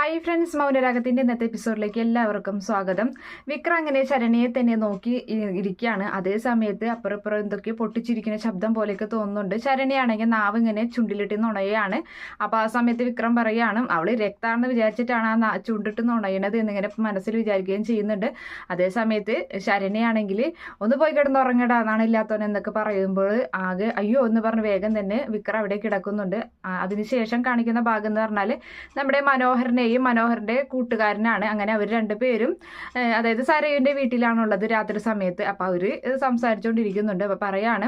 Hi friends മൗനരാഗത്തിന്റെ ഇന്നത്തെ എപ്പിസോഡിലേക്ക് എല്ലാവർക്കും സ്വാഗതം. വിക്രം അങ്ങനെ ശരണിയെ തന്നെ നോക്കി ഇരിക്കുകയാണ്. അതേ സമയത്ത് അപ്പുറപ്പുറം എന്തൊക്കെ പൊട്ടിച്ചിരിക്കുന്ന ശബ്ദം പോലെയൊക്കെ തോന്നുന്നുണ്ട്. ശരണിയാണെങ്കിൽ നാവ് ഇങ്ങനെ ചുണ്ടിലിട്ട് നുണയാണ് അപ്പൊ ആ സമയത്ത് വിക്രം പറയുകയാണ് അവൾ രക്താണെന്ന് വിചാരിച്ചിട്ടാണ് ആ ചുണ്ടിട്ട് നുണയണത് എന്നിങ്ങനെ മനസ്സിൽ വിചാരിക്കുകയും ചെയ്യുന്നുണ്ട്. അതേ സമയത്ത് ശരണിയാണെങ്കിൽ ഒന്ന് പോയി കിടന്നുറങ്ങടാ എന്നാണ് ഇല്ലാത്തവൻ എന്നൊക്കെ പറയുമ്പോൾ ആകെ അയ്യോ എന്ന് പറഞ്ഞ് വേഗം തന്നെ വിക്രം അവിടെ കിടക്കുന്നുണ്ട്. അതിനുശേഷം കാണിക്കുന്ന ഭാഗം എന്ന് പറഞ്ഞാൽ നമ്മുടെ മനോഹരനെയും മനോഹറിന്റെ കൂട്ടുകാരനാണ്. അങ്ങനെ അവർ രണ്ടുപേരും അതായത് സരയുവിന്റെ വീട്ടിലാണുള്ളത് രാത്രി സമയത്ത്. അപ്പൊ അവർ സംസാരിച്ചുകൊണ്ടിരിക്കുന്നുണ്ട് അപ്പൊ പറയാണ്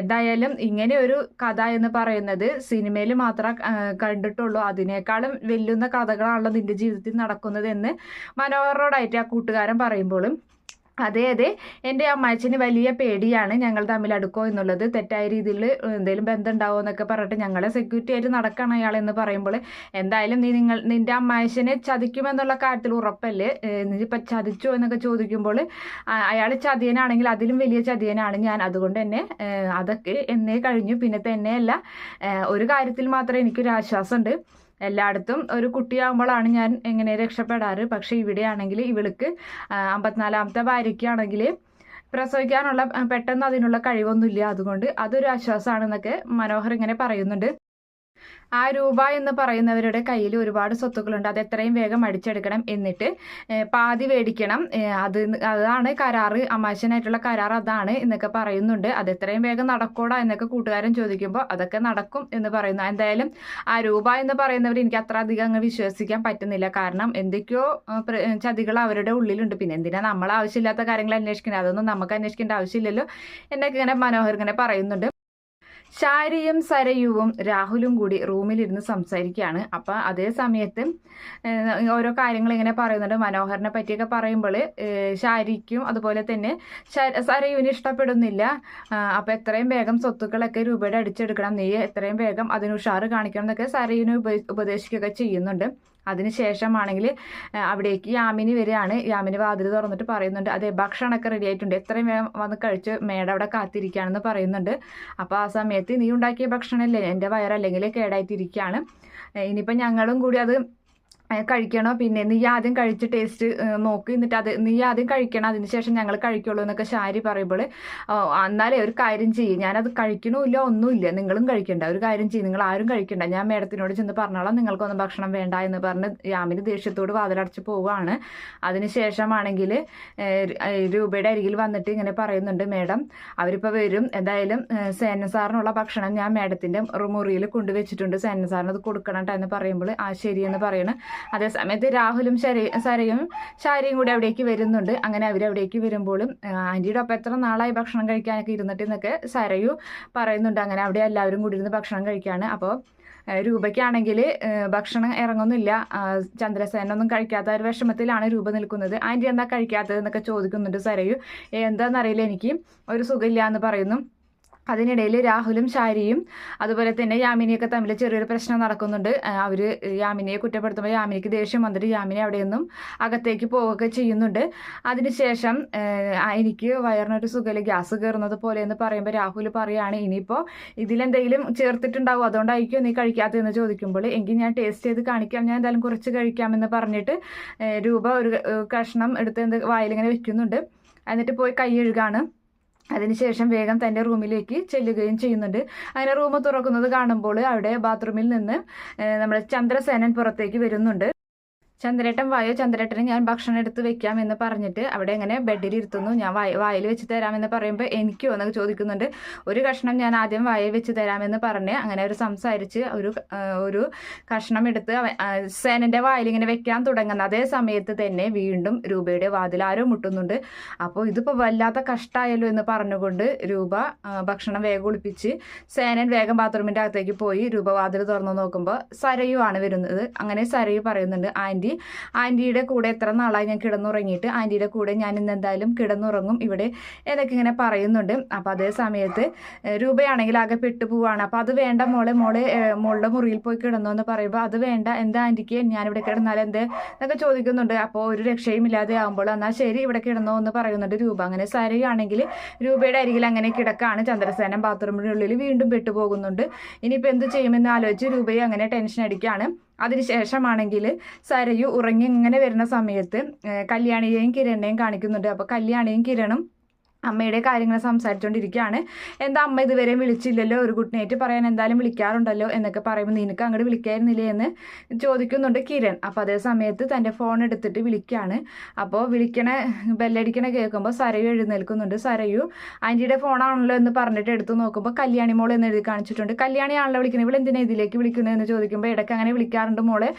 എന്തായാലും ഇങ്ങനെ ഒരു കഥ എന്ന് പറയുന്നത് സിനിമയിൽ മാത്രം കണ്ടിട്ടുള്ളൂ. അതിനേക്കാളും വെല്ലുന്ന കഥകളാണല്ലോ നിന്റെ ജീവിതത്തിൽ നടക്കുന്നത് എന്ന് മനോഹറോടായിട്ട് ആ കൂട്ടുകാരൻ പറയുമ്പോഴും അതെ അതെ. എന്റെ അമ്മാച്ചന് വലിയ പേടിയാണ് ഞങ്ങൾ തമ്മിൽ അടുക്കോ എന്നുള്ളത്. തെറ്റായ രീതിയിൽ എന്തെങ്കിലും ബന്ധം ഉണ്ടാവുമോ എന്നൊക്കെ പറഞ്ഞിട്ട് ഞങ്ങളെ സെക്യൂരിറ്റി ആയിട്ട് നടക്കണം അയാൾ എന്ന് പറയുമ്പോൾ. എന്തായാലും നീ നിങ്ങൾ നിന്റെ അമ്മാച്ചനെ ചതിക്കുമെന്നുള്ള കാര്യത്തിൽ ഉറപ്പല്ലേ? നീ ഇപ്പം ചതിച്ചോ എന്നൊക്കെ ചോദിക്കുമ്പോൾ അയാൾ ചതിയനാണെങ്കിൽ അതിലും വലിയ ചതിയനാണ് ഞാൻ. അതുകൊണ്ട് തന്നെ അതൊക്കെ എന്നേ കഴിഞ്ഞു. പിന്നെ തന്നെയല്ല ഒരു കാര്യത്തിൽ മാത്രമേ എനിക്കൊരു ആശ്വാസമുണ്ട് എല്ലായിടത്തും ഒരു കുട്ടിയാകുമ്പോഴാണ് ഞാൻ എങ്ങനെ രക്ഷപ്പെടാറ്. പക്ഷെ ഇവിടെയാണെങ്കിൽ ഇവൾക്ക് അമ്പത്തിനാലാമത്തെ ഭാര്യയ്ക്കാണെങ്കിൽ പ്രസവിക്കാനുള്ള പെട്ടെന്ന് അതിനുള്ള കഴിവൊന്നുമില്ല. അതുകൊണ്ട് അതൊരു ആശ്വാസമാണെന്നൊക്കെ മനോഹർ ഇങ്ങനെ പറയുന്നുണ്ട്. ആ രൂപ എന്ന് പറയുന്നവരുടെ കയ്യിൽ ഒരുപാട് സ്വത്തുക്കളുണ്ട്. അത് എത്രയും വേഗം അടിച്ചെടുക്കണം എന്നിട്ട് പാതി മേടിക്കണം അത് അതാണ് കരാറ് അമാശനായിട്ടുള്ള കരാർ അതാണ് എന്നൊക്കെ പറയുന്നുണ്ട്. അത് എത്രയും വേഗം നടക്കൂടാ എന്നൊക്കെ കൂട്ടുകാരൻ ചോദിക്കുമ്പോൾ അതൊക്കെ നടക്കും എന്ന് പറയുന്നു. എന്തായാലും ആ രൂപ എന്ന് പറയുന്നവർ എനിക്ക് അത്ര അധികം അങ്ങ് വിശ്വസിക്കാൻ പറ്റുന്നില്ല. കാരണം എന്തൊക്കെയോ ചതികൾ അവരുടെ ഉള്ളിലുണ്ട്. പിന്നെ എന്തിനാ നമ്മൾ ആവശ്യമില്ലാത്ത കാര്യങ്ങൾ അന്വേഷിക്കുന്നത്? അതൊന്നും നമുക്ക് അന്വേഷിക്കേണ്ട ആവശ്യമില്ലല്ലോ എന്നൊക്കെ ഇങ്ങനെ മനോഹർ ഇങ്ങനെ പറയുന്നുണ്ട്. ശാരിയും സരയുവും രാഹുലും കൂടി റൂമിലിരുന്ന് സംസാരിക്കുകയാണ്. അപ്പം അതേ സമയത്ത് ഓരോ കാര്യങ്ങൾ ഇങ്ങനെ പറയുന്നുണ്ട്. മനോഹരനെ പറ്റിയൊക്കെ പറയുമ്പോൾ ശാരിക്കും അതുപോലെ തന്നെ സരയുവിന് ഇഷ്ടപ്പെടുന്നില്ല. അപ്പം എത്രയും വേഗം സ്വത്തുക്കളൊക്കെ രൂപയുടെ അടിച്ചെടുക്കണം. നീ എത്രയും വേഗം അതിന് ഉഷാറ് കാണിക്കണം എന്നൊക്കെ സരയുവിന് ഉപ ഉപദേശിക്കുകയൊക്കെ ചെയ്യുന്നുണ്ട്. അതിനുശേഷമാണെങ്കിൽ അവിടേക്ക് യാമിനി വരികയാണ്. യാമിനി വാതിൽ തുറന്നിട്ട് പറയുന്നുണ്ട് അതെ ഭക്ഷണമൊക്കെ റെഡി ആയിട്ടുണ്ട്. എത്രയും വേഗം വന്ന് കഴിച്ച് മേഡം അവിടെ കാത്തിരിക്കുകയാണെന്ന് പറയുന്നുണ്ട്. അപ്പോൾ ആ സമയത്ത് നീ ഉണ്ടാക്കിയ ഭക്ഷണമല്ലേ? എന്റെ വയറല്ലെങ്കിൽ കേടായിട്ടിരിക്കുകയാണ്. ഇനിയിപ്പോൾ ഞങ്ങളും കൂടി അത് കഴിക്കണോ? പിന്നെ നീ ആദ്യം കഴിച്ച് ടേസ്റ്റ് നോക്ക്. എന്നിട്ട് അത് നീ ആദ്യം കഴിക്കണം അതിനുശേഷം ഞങ്ങൾ കഴിക്കുള്ളൂ എന്നൊക്കെ ശാരി പറയുമ്പോൾ എന്നാലേ ഒരു കാര്യം ചെയ്യും. ഞാനത് കഴിക്കണമില്ല ഒന്നുമില്ല. നിങ്ങളും കഴിക്കണ്ട. ഒരു കാര്യം ചെയ്യും. നിങ്ങൾ ആരും കഴിക്കണ്ട. ഞാൻ മേഡത്തിനോട് ചെന്ന് പറഞ്ഞോളാം. നിങ്ങൾക്കൊന്നും ഭക്ഷണം വേണ്ട എന്ന് പറഞ്ഞ് യാമിന് ദേഷ്യത്തോട് വാതിലടച്ച് പോവുകയാണ്. അതിനുശേഷമാണെങ്കിൽ രൂപയുടെ അരികിൽ വന്നിട്ട് ഇങ്ങനെ പറയുന്നുണ്ട് മേഡം അവരിപ്പോൾ വരും. എന്തായാലും സേന സാറിനുള്ള ഭക്ഷണം ഞാൻ മേഡത്തിന്റെ മുറിയിൽ കൊണ്ടുവച്ചിട്ടുണ്ട്. സേന സാറിന് അത് കൊടുക്കണം എന്ന് പറയുമ്പോൾ ആ ശരിയെന്ന് പറയണ്. അതേസമയത്ത് രാഹുലും ശരി സരയും ശാരിയും കൂടി അവിടേക്ക് വരുന്നുണ്ട്. അങ്ങനെ അവരവിടേക്ക് വരുമ്പോഴും ആന്റിയുടെ ഒപ്പം എത്ര നാളായി ഭക്ഷണം കഴിക്കാനൊക്കെ ഇരുന്നിട്ട് എന്നൊക്കെ സരയു പറയുന്നുണ്ട്. അങ്ങനെ അവിടെ എല്ലാവരും കൂടി ഇരുന്ന് ഭക്ഷണം കഴിക്കുകയാണ് അപ്പോൾ രൂപയ്ക്കാണെങ്കിൽ ഭക്ഷണം ഇറങ്ങുന്നില്ല. ചന്ദ്രസേനൊന്നും കഴിക്കാത്ത ഒരു വിഷമത്തിലാണ് രൂപ നിൽക്കുന്നത്. ആന്റി എന്താ കഴിക്കാത്തത് എന്നൊക്കെ ചോദിക്കുന്നുണ്ട് സരയു. "ഏ, എന്താണെന്നറിയില്ല എനിക്ക് ഒരു സുഖമില്ല എന്ന് പറയുന്നു. അതിനിടയിൽ രാഹുലും ശാരിയും അതുപോലെ തന്നെ യാമിനിയൊക്കെ തമ്മിൽ ചെറിയൊരു പ്രശ്നം നടക്കുന്നുണ്ട്. അവർ യാമിനിയെ കുറ്റപ്പെടുത്തുമ്പോൾ യാമിനിക്ക് ദേഷ്യം വന്നിട്ട് യാമിനി അവിടെ നിന്നും അകത്തേക്ക് പോവുകയൊക്കെ ചെയ്യുന്നുണ്ട്. അതിനുശേഷം എനിക്ക് വയറിനൊരു സുഖമില്ല ഗ്യാസ് കയറുന്നത് പോലെ എന്ന് പറയുമ്പോൾ രാഹുൽ പറയുകയാണ് ഇനിയിപ്പോൾ ഇതിലെന്തെങ്കിലും ചേർത്തിട്ടുണ്ടാവും അതുകൊണ്ടായിരിക്കും നീ കഴിക്കാത്തതെന്ന് ചോദിക്കുമ്പോൾ എങ്കിൽ ഞാൻ ടേസ്റ്റ് ചെയ്ത് കാണിക്കാം ഞാൻ എന്തായാലും കുറച്ച് കഴിക്കാമെന്ന് പറഞ്ഞിട്ട് രൂപ ഒരു കഷ്ണം എടുത്ത് എന്ത് വായിലിങ്ങനെ വെക്കുന്നുണ്ട്. എന്നിട്ട് പോയി കൈ കഴുകാണ്. അതിനുശേഷം വേഗം തന്റെ റൂമിലേക്ക് ചെല്ലുകയും ചെയ്യുന്നുണ്ട്. അങ്ങനെ റൂം തുറക്കുന്നത് കാണുമ്പോൾ അവിടെ ബാത്റൂമിൽ നിന്ന് നമ്മുടെ ചന്ദ്രസേനൻ പുറത്തേക്ക് വരുന്നുണ്ട്. ചന്ദ്രേട്ടൻ വായോ? ചന്ദ്രേട്ടന് ഞാൻ ഭക്ഷണം എടുത്ത് വെക്കാം എന്ന് പറഞ്ഞിട്ട് അവിടെ ഇങ്ങനെ ബെഡിൽ ഇരുത്തുന്നു? ഞാൻ വായ വായിൽ വെച്ച് തരാമെന്ന് പറയുമ്പോൾ എനിക്കോ എന്നൊക്കെ ചോദിക്കുന്നുണ്ട്. ഒരു കഷ്ണം ഞാൻ ആദ്യം വായിൽ വെച്ച് തരാമെന്ന് പറഞ്ഞ് അങ്ങനെ അവർ സംസാരിച്ച് ഒരു ഒരു കഷ്ണം എടുത്ത് സേനന്റെ വായിൽ ഇങ്ങനെ വെക്കാൻ തുടങ്ങുന്ന. അതേ സമയത്ത് തന്നെ വീണ്ടും രൂപയുടെ വാതിൽ ആരോ മുട്ടുന്നുണ്ട്. അപ്പോൾ ഇതിപ്പോൾ വല്ലാത്ത കഷ്ടമായല്ലോ എന്ന് പറഞ്ഞുകൊണ്ട് രൂപ ഭക്ഷണം വേഗം ഒളിപ്പിച്ച് സേനൻ വേഗം ബാത്റൂമിന്റെ അകത്തേക്ക് പോയി രൂപ വാതിൽ തുറന്നു നോക്കുമ്പോൾ സരയു ആണ് വരുന്നത്. അങ്ങനെ സരയു പറയുന്നുണ്ട് ആന്റി ആന്റിയുടെ കൂടെ എത്ര നാളായി ഞാൻ കിടന്നുറങ്ങിയിട്ട്? ആന്റിയുടെ കൂടെ ഞാൻ ഇന്ന് എന്തായാലും കിടന്നുറങ്ങും. ഇവിടെ എന്നൊക്കെ ഇങ്ങനെ പറയുന്നുണ്ട്. അപ്പോൾ അതേ സമയത്ത് രൂപയാണെങ്കിൽ ആകെ പെട്ടുപോവാണ് അപ്പോൾ അത് വേണ്ട മോളെ മോളെ മോളുടെ മുറിയിൽ പോയി കിടന്നു എന്ന് പറയുമ്പോൾ അത് വേണ്ട. എന്താ ആന്റിക്ക്? ഞാനിവിടെ കിടന്നാൽ എന്ത്? എന്നൊക്കെ ചോദിക്കുന്നുണ്ട്. അപ്പോൾ ഒരു രക്ഷയും ഇല്ലാതെ ആകുമ്പോൾ എന്നാൽ ശരി ഇവിടെ കിടന്നോ എന്ന് പറയുന്നുണ്ട് രൂപ. അങ്ങനെ സരയാണെങ്കിൽ രൂപയുടെ അരികിൽ അങ്ങനെ കിടക്കാണ്. ചന്ദ്രസേനൻ ബാത്റൂമിനുള്ളിൽ വീണ്ടും പെട്ടുപോകുന്നുണ്ട് ഇനിയിപ്പോൾ എന്ത് ചെയ്യുമെന്ന് ആലോചിച്ച് രൂപയെ അങ്ങനെ ടെൻഷൻ അടിക്കുകയാണ് അതിനുശേഷമാണെങ്കിൽ സരയു ഉറങ്ങി ഇങ്ങനെ വരുന്ന സമയത്ത് കല്യാണിയെയും കിരണിനെയും കാണിക്കുന്നുണ്ട്. അപ്പോൾ കല്യാണിയും കിരണും അമ്മയുടെ കാര്യങ്ങൾ സംസാരിച്ചുകൊണ്ടിരിക്കുകയാണ് എന്താ അമ്മ ഇതുവരെ വിളിച്ചില്ലല്ലോ? ഒരു ഗുഡ് നൈറ്റ് പറയാൻ എന്തായാലും വിളിക്കാറുണ്ടല്ലോ എന്നൊക്കെ പറയുമ്പോൾ നിനക്ക് അങ്ങോട്ട് വിളിക്കായിരുന്നില്ലേ എന്ന് ചോദിക്കുന്നുണ്ട് കിരൺ. അപ്പോൾ അതേ സമയത്ത് തന്റെ ഫോൺ എടുത്തിട്ട് വിളിക്കുകയാണ് അപ്പോൾ വിളിക്കണ ബെല്ലടിക്കണ കേൾക്കുമ്പോൾ സരയു എഴുന്നേൽക്കുന്നുണ്ട്. സരയു ആന്റിയുടെ ഫോണാണല്ലോ എന്ന് പറഞ്ഞിട്ട് എടുത്ത് നോക്കുമ്പോൾ കല്യാണി മോൾ എന്ന് എഴുതി കാണിച്ചിട്ടുണ്ട്. കല്യാണിയാണല്ലോ വിളിക്കുന്നത് ഇവിടെ എന്തിനാ ഇതിലേക്ക് വിളിക്കുന്നത് എന്ന് ചോദിക്കുമ്പോൾ ഇടയ്ക്ക് അങ്ങനെ വിളിക്കാറുണ്ട് മോളെ.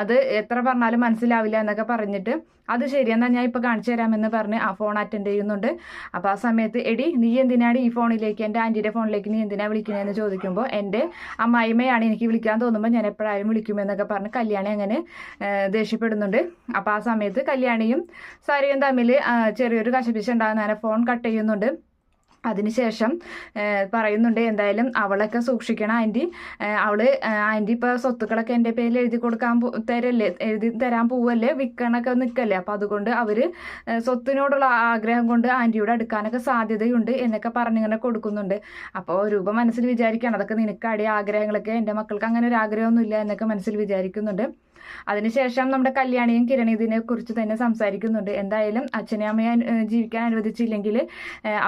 അത് എത്ര പറഞ്ഞാലും മനസ്സിലാവില്ല എന്നൊക്കെ പറഞ്ഞിട്ട് അത് ശരി. എന്നാൽ ഞാൻ ഇപ്പോൾ കാണിച്ചു തരാമെന്ന് പറഞ്ഞ് ആ ഫോൺ അറ്റൻഡ് ചെയ്യുന്നുണ്ട്. അപ്പോൾ ആ സമയത്ത് എടി നീ എന്തിനാണ് ഈ ഫോണിലേക്ക് എന്റെ ആന്റിയുടെ ഫോണിലേക്ക് നീ എന്തിനാണ് വിളിക്കുന്നതെന്ന് ചോദിക്കുമ്പോൾ എന്റെ അമ്മായിമ്മയാണ് എനിക്ക് വിളിക്കാൻ തോന്നുമ്പോൾ ഞാൻ എപ്പോഴായാലും വിളിക്കുമെന്നൊക്കെ പറഞ്ഞ് കല്യാണി അങ്ങനെ ദേഷ്യപ്പെടുന്നുണ്ട്. അപ്പോൾ ആ സമയത്ത് കല്യാണിയും സാരിയും തമ്മിൽ ചെറിയൊരു കശപിശ ഉണ്ടാകുന്ന ഫോൺ കട്ട് ചെയ്യുന്നുണ്ട്. അതിനുശേഷം പറയുന്നുണ്ട് എന്തായാലും അവളൊക്കെ സൂക്ഷിക്കണം ആന്റി. അവൾ ആന്റി ഇപ്പോൾ സ്വത്തുക്കളൊക്കെ എന്റെ പേരിൽ എഴുതി കൊടുക്കാൻ തരല്ലേ എഴുതി തരാൻ പോവല്ലേ വിൽക്കണൊക്കെ നിൽക്കല്ലേ? അപ്പോൾ അതുകൊണ്ട് അവർ സ്വത്തിനോടുള്ള ആഗ്രഹം കൊണ്ട് ആന്റിയോട് അടുക്കാനൊക്കെ സാധ്യതയുണ്ട് എന്നൊക്കെ പറഞ്ഞിങ്ങനെ കൊടുക്കുന്നുണ്ട്. അപ്പോൾ രൂപ മനസ്സിൽ വിചാരിക്കുകയാണ് അതൊക്കെ നിനക്കാടിയ ആഗ്രഹങ്ങളൊക്കെ എന്റെ മക്കൾക്ക് അങ്ങനെ ഒരു ആഗ്രഹമൊന്നുമില്ല എന്നൊക്കെ മനസ്സിൽ വിചാരിക്കുന്നുണ്ട്. അതിനുശേഷം നമ്മുടെ കല്യാണിയും കിരണി ഇതിനെ കുറിച്ച് തന്നെ സംസാരിക്കുന്നുണ്ട്. എന്തായാലും അച്ഛനെ അമ്മയെ ജീവിക്കാൻ അനുവദിച്ചില്ലെങ്കിൽ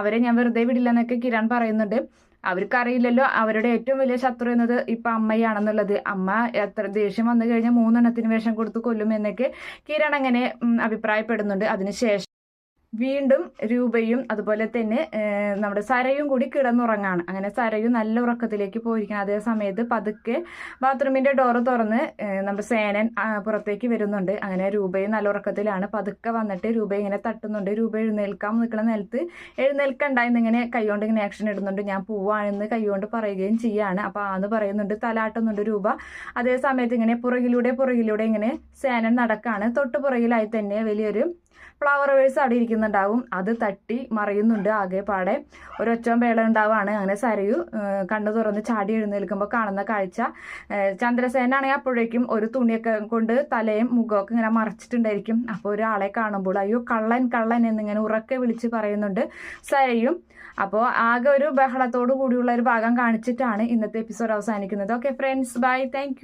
അവരെ ഞാൻ വെറുതെ വിടില്ല എന്നൊക്കെ കിരൺ പറയുന്നുണ്ട്. അവർക്കറിയില്ലല്ലോ അവരുടെ ഏറ്റവും വലിയ ശത്രു എന്നത് ഇപ്പം അമ്മയാണെന്നുള്ളത്. അമ്മ എത്ര ദേഷ്യം വന്നു കഴിഞ്ഞാൽ മൂന്നെണ്ണത്തിന് വേഷം കൊടുത്ത് കൊല്ലും എന്നൊക്കെ കിരൺ അങ്ങനെ അഭിപ്രായപ്പെടുന്നുണ്ട്. അതിനുശേഷം വീണ്ടും രൂപയും അതുപോലെ തന്നെ നമ്മുടെ സരയും കൂടി കിടന്നുറങ്ങാണ്. അങ്ങനെ സരയും നല്ല ഉറക്കത്തിലേക്ക് പോയിരിക്കണം അതേ സമയത്ത് പതുക്കെ ബാത്റൂമിന്റെ ഡോറ് തുറന്ന് നമ്മുടെ സേനൻ പുറത്തേക്ക് വരുന്നുണ്ട്. അങ്ങനെ രൂപയും നല്ല ഉറക്കത്തിലാണ്. പതുക്കെ വന്നിട്ട് രൂപ ഇങ്ങനെ തട്ടുന്നുണ്ട്. രൂപ എഴുന്നേൽക്കാൻ നിൽക്കുന്ന നിലത്ത് എഴുന്നേൽക്കണ്ട കൈകൊണ്ട് ഇങ്ങനെ ആക്ഷൻ ഇടുന്നുണ്ട്. ഞാൻ പോവാണെന്ന് കൈകൊണ്ട് പറയുകയും ചെയ്യാണ്. അപ്പോൾ ആന്ന് പറയുന്നുണ്ട് തലാട്ടുന്നുണ്ട് രൂപ. അതേ സമയത്ത് ഇങ്ങനെ പുറകിലൂടെ പുറകിലൂടെ ഇങ്ങനെ സേനൻ നടക്കാണ്. തൊട്ട് പുറകിലായി തന്നെ വലിയൊരു ഫ്ലവർ വേഴ്സ് അവിടെ ഇരിക്കുന്നുണ്ടാവും. അത് തട്ടി മറിയുന്നുണ്ട് ആകെ പാടെ ഒരൊറ്റം വേള ഉണ്ടാവാണ് അങ്ങനെ സരയു കണ്ണു തുറന്ന് ചാടി എഴുന്നേൽക്കുമ്പോൾ കാണുന്ന കാഴ്ച. ചന്ദ്രസേനാണെങ്കിൽ അപ്പോഴേക്കും ഒരു തുണിയൊക്കെ കൊണ്ട് തലയും മുഖമൊക്കെ ഇങ്ങനെ മറച്ചിട്ടുണ്ടായിരിക്കും. അപ്പോൾ ഒരാളെ കാണുമ്പോൾ അയ്യോ കള്ളൻ കള്ളൻ എന്നിങ്ങനെ ഉറക്കെ വിളിച്ച് പറയുന്നുണ്ട് സരയും. അപ്പോൾ ആകെ ഒരു ബഹളത്തോടു കൂടിയുള്ള ഒരു ഭാഗം കാണിച്ചിട്ടാണ് ഇന്നത്തെ എപ്പിസോഡ് അവസാനിക്കുന്നത്. Okay friends bye thank